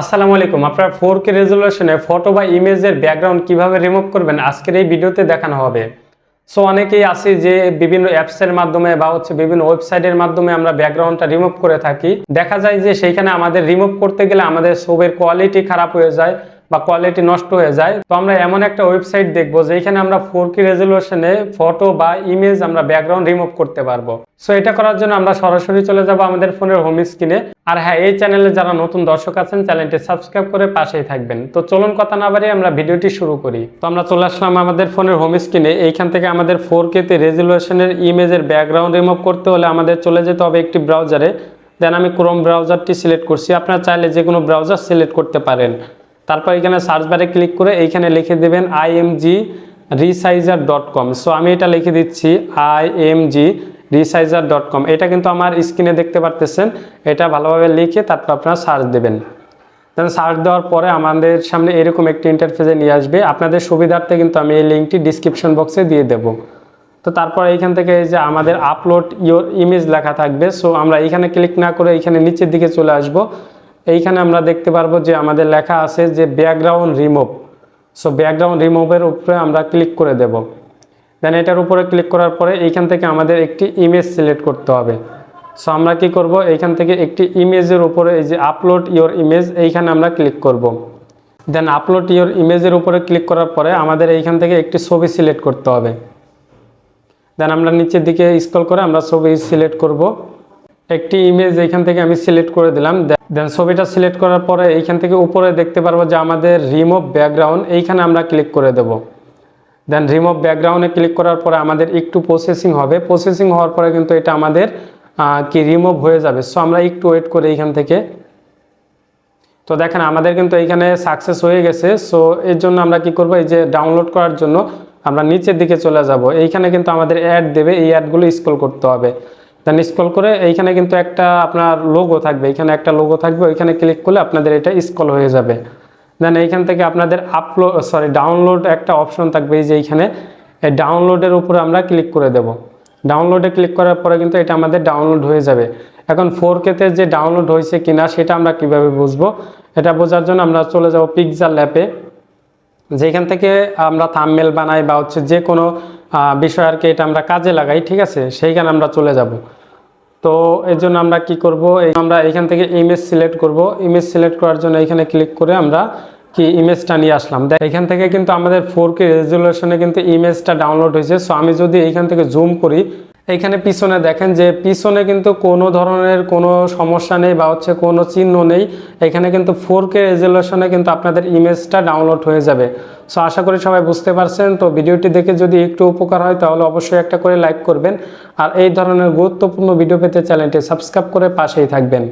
আসসালামু আলাইকুম। আপনার ফোর কে রেজলিউশনে ফটো বা ইমেজের ব্যাকগ্রাউন্ড কীভাবে রিমুভ করবেন আজকের এই ভিডিওতে দেখানো হবে। সো অনেকেই আছে যে বিভিন্ন অ্যাপসের মাধ্যমে বা হচ্ছে বিভিন্ন ওয়েবসাইটের মাধ্যমে আমরা ব্যাকগ্রাউন্ডটা রিমুভ করে থাকি। দেখা যায় যে সেইখানে আমাদের রিমুভ করতে গেলে আমাদের ছবির কোয়ালিটি খারাপ হয়ে যায়। বা কোয়ালিটি নষ্ট হয়ে যায়। তো আমরা এমন একটা ওয়েবসাইট দেখব যেখানে আমরা ফোর কে রেজলিউশনে ফটো বা ইমেজ আমরা ব্যাকগ্রাউন্ড রিমুভ করতে পারব। সো এটা করার জন্য আমরা সরাসরি চলে যাব আমাদের ফোনের হোম স্ক্রিনে আর হ্যাঁ এই চ্যানেলে যারা নতুন দর্শক আছেন চ্যানেলটি সাবস্ক্রাইব করে পাশেই থাকবেন। তো চলুন কথা না বাড়িয়ে আমরা ভিডিওটি শুরু করি। তো আমরা চলে আসলাম আমাদের ফোনের হোম স্ক্রিনে এইখান থেকে আমাদের ফোর কেতে রেজলিউশনের ইমেজের ব্যাকগ্রাউন্ড রিমুভ করতে হলে আমাদের চলে যেতে হবে একটি ব্রাউজারে দেন আমি ক্রোম ব্রাউজারটি সিলেক্ট করছি। আপনারা চাইলে যে কোনো ব্রাউজার সিলেক্ট করতে পারেন। তারপর এখানে সার্চ বারে ক্লিক করে এইখানে লিখে দেবেন IMG resizer dot com so আমি এটা লিখে দিচ্ছি আইএমজি রিসাইজার ডট কম এটা কিন্তু আমার স্ক্রিনে দেখতে পারতেছেন। এটা ভালোভাবে লিখে তারপর আপনারা সার্চ দেবেন। দেন সার্চ দেওয়ার পরে আমাদের সামনে এরকম একটি ইন্টারফেসে নিয়ে আসবে। আপনাদের সুবিধার্থে কিন্তু আমি এই লিঙ্কটি ডিসক্রিপশন বক্সে দিয়ে দেব। তো তারপর এইখান থেকে এই যে আমাদের আপলোড ইয়োর ইমেজ লেখা থাকবে। সো আমরা এইখানে ক্লিক না করে এইখানে নিচের দিকে চলে আসব। এইখানে আমরা দেখতে পারব যে আমাদের লেখা আছে যে ব্যাকগ্রাউন্ড রিমুভ। সো ব্যাকগ্রাউন্ড রিমুভের উপরে আমরা ক্লিক করে দেব। দেন এটার উপরে ক্লিক করার পরে এইখান থেকে আমাদের একটি ইমেজ সিলেক্ট করতে হবে। সো আমরা কি করব? এইখান থেকে একটি ইমেজের উপরে এই যে আপলোড ইওর ইমেজ এইখানে আমরা ক্লিক করব। দেন আপলোড ইওর ইমেজের উপরে ক্লিক করার পরে আমাদের এইখান থেকে একটি ছবি সিলেক্ট করতে হবে। দেন আমরা নিচের দিকে স্ক্রল করে আমরা ছবি সিলেক্ট করব। একটি ইমেজ এখান থেকে আমি সিলেক্ট করে দিলাম। দেন ছবিটা সিলেক্ট করার পরে এইখান থেকে উপরে দেখতে পারব যে আমাদের রিমুভ ব্যাকগ্রাউন্ড এইখানে আমরা ক্লিক করে দেব। দেন রিমুভ ব্যাকগ্রাউন্ডে ক্লিক করার পরে আমাদের একটু প্রসেসিং হবে। প্রসেসিং হওয়ার পরে কিন্তু এটা আমাদের কি রিমুভ হয়ে যাবে। সো আমরা একটু ওয়েট করি এইখান থেকে। তো দেখেন, আমাদের কিন্তু এইখানে সাকসেস হয়ে গেছে। সো এর জন্য আমরা কি করব? এই যে ডাউনলোড করার জন্য আমরা নিচের দিকে চলে যাব। এইখানে কিন্তু আমাদের অ্যাড দেবে। এই অ্যাডগুলো স্ক্রল করতে হবে। দেন স্ক্রল করে এইখানে কিন্তু একটা আপনার লোগো থাকবে। এখানে একটা লোগো থাকবে, ওইখানে ক্লিক করলে আপনাদের এটা স্ক্রল হয়ে যাবে। দেন এইখান থেকে আপনাদের আপলোড সরি ডাউনলোড একটা অপশন থাকবে এই যে এইখানে। এই ডাউনলোডের উপরে আমরা ক্লিক করে দেব। ডাউনলোডে ক্লিক করার পরে কিন্তু এটা আমাদের ডাউনলোড হয়ে যাবে। এখন ফোর কেতে যে ডাউনলোড হয়েছে কিনা সেটা আমরা কীভাবে বুঝব? এটা বোঝার জন্য আমরা চলে যাব পিকজার ল্যাপে যেখান থেকে আমরা থামমেল বানাই বা হচ্ছে যে কোনো বিষয় আর কি এটা আমরা কাজে লাগাই, ঠিক আছে? সেইখানে আমরা চলে যাব। তো এর জন্য আমরা কি করব? আমরা এখান থেকে ইমেজ সিলেক্ট করব। ইমেজ সিলেক্ট করার জন্য এখানে ক্লিক করে আমরা কি ইমেজটা নিয়ে আসলাম। দেখ, এখান থেকে কিন্তু আমাদের ফোর কে রেজলিউশনে কিন্তু ইমেজটা ডাউনলোড হয়েছে। সো আমি যদি এইখান থেকে জুম করি এইখানে পিছনে দেখেন যে পিছনে কিন্তু কোনো ধরনের কোনো সমস্যা নেই বা হচ্ছে কোনো চিহ্ন নেই। এখানে কিন্তু ফোর কে রেজলিউশনে কিন্তু আপনাদের ইমেজটা ডাউনলোড হয়ে যাবে। সো আশা করি সবাই বুঝতে পারছেন। তো ভিডিওটি দেখে যদি একটু উপকার হয়, তাহলে অবশ্যই একটা করে লাইক করবেন। আর এই ধরনের গুরুত্বপূর্ণ ভিডিও পেতে চ্যানেলটি সাবস্ক্রাইব করে পাশেই থাকবেন।